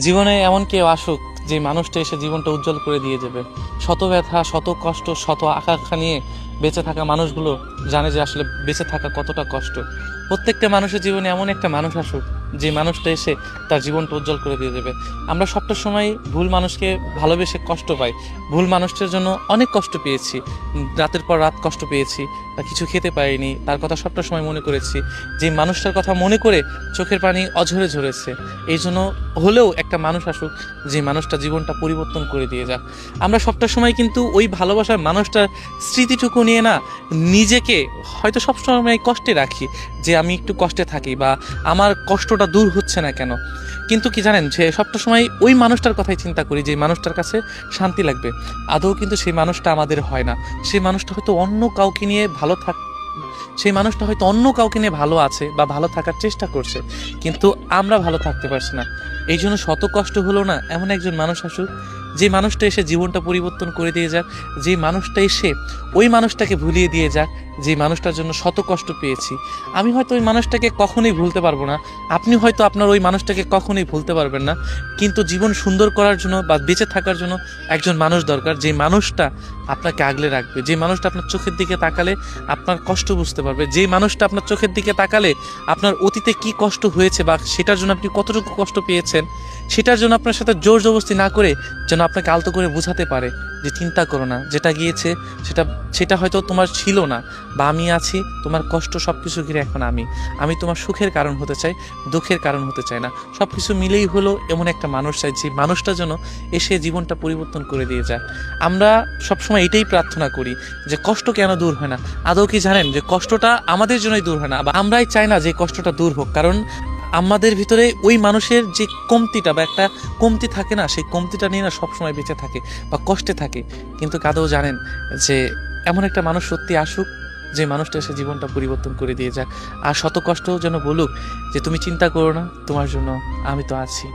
জীবনে এমন কেউ আসুক যে মানুষটা এসে জীবনটা উজ্জ্বল করে দিয়ে যাবে। শত ব্যথা শত কষ্ট, শত আকাঙ্ক্ষা নিয়ে বেঁচে থাকা মানুষগুলো জানে যে আসলে বেঁচে থাকা কতটা কষ্ট। প্রত্যেকটা মানুষের জীবনে এমন একটা মানুষ আসুক, যে মানুষটা এসে তার জীবনটা উজ্জ্বল করে দিয়ে দেবে। আমরা সবটা সময় ভুল মানুষকে ভালোবেসে কষ্ট পাই। ভুল মানুষটার জন্য অনেক কষ্ট পেয়েছি। রাতের পর রাত কষ্ট পেয়েছি কিছু খেতে পারিনি, তার কথা সবটা সময় মনে করেছি। যে মানুষটার কথা মনে করে চোখের পানি অঝরে ঝরেছে, এই জন্য হলেও একটা মানুষ আসুক, যে মানুষটা জীবনটা পরিবর্তন করে দিয়ে যাক। আমরা সবটা সময় কিন্তু ওই ভালোবাসার মানুষটার স্মৃতিটুকু নিয়ে না নিজেকে হয়তো সবসময় কষ্টে রাখি, যে আমি একটু কষ্টে থাকি বা আমার কষ্টটা দূর হচ্ছে না কেন। কিন্তু কি জানেন, যে সবটা সময় ওই মানুষটার কথাই চিন্তা করি, যে মানুষটার কাছে শান্তি লাগবে। আদৌ কিন্তু সেই মানুষটা আমাদের হয় না। সেই মানুষটা হয়তো অন্য কাউকে নিয়ে ভালো থাক সেই মানুষটা হয়তো অন্য কাউকে নিয়ে ভালো আছে বা ভালো থাকার চেষ্টা করছে, কিন্তু আমরা ভালো থাকতে পারছি না। এই জন্য শত কষ্ট হলো না এমন একজন মানুষ আসুক যে মানুষটা এসে জীবনটা পরিবর্তন করে দিয়ে যাক, যে মানুষটা এসে ওই মানুষটাকে ভুলিয়ে দিয়ে যাক, যে মানুষটার জন্য শত কষ্ট পেয়েছি। আমি হয়তো ওই মানুষটাকে কখনোই ভুলতে পারব না, আপনি হয়তো আপনার ওই মানুষটাকে কখনোই ভুলতে পারবেন না, কিন্তু জীবন সুন্দর করার জন্য বা বেঁচে থাকার জন্য একজন মানুষ দরকার, যে মানুষটা আপনাকে আগলে রাখবে। যে মানুষটা আপনার চোখের দিকে তাকালে আপনার কষ্ট বুঝতে পারবে। যে মানুষটা আপনার চোখের দিকে তাকালে আপনার অতীতে কি কষ্ট হয়েছে বা সেটার জন্য আপনি কতটুকু কষ্ট পেয়েছেন, সেটার জন্য আপনার সাথে জোর জবরদস্তি না করে যেন আপনাকে আলতো করে বোঝাতে পারে। যে চিন্তা করো না, যেটা গিয়েছে সেটা সেটা হয়তো তোমার ছিল না বা আমি আছি, তোমার কষ্ট সব কিছু ঘিরে এখন আমি। আমি তোমার সুখের কারণ হতে চাই, দুঃখের কারণ হতে চাই না। সব কিছু মিলেই হলো এমন একটা মানুষ চাই, যে মানুষটা যেন এসে জীবনটা পরিবর্তন করে দিয়ে যায়। আমরা সবসময় এটাই প্রার্থনা করি, যে কষ্ট কেন দূর হয় না? আদৌ কি জানেন? যে কষ্টটা আমাদের জন্যই দূর হয় না, বা আমরাই চাই না যে কষ্টটা দূর হোক। কারণ আমাদের ভিতরে ওই মানুষের যে কমতিটা বা একটা কমতি থাকে না, সেই কমতিটা নিয়ে না সবসময় বেঁচে থাকে বা কষ্টে থাকে। কিন্তু কাদেও জানেন যে এমন একটা মানুষ সত্যি আসুক, যে মানুষটা সে জীবনটা পরিবর্তন করে দিয়ে যাক। আর শত কষ্টও যেন বলুক যে, তুমি চিন্তা করো না, তোমার জন্য আমি তো আছি।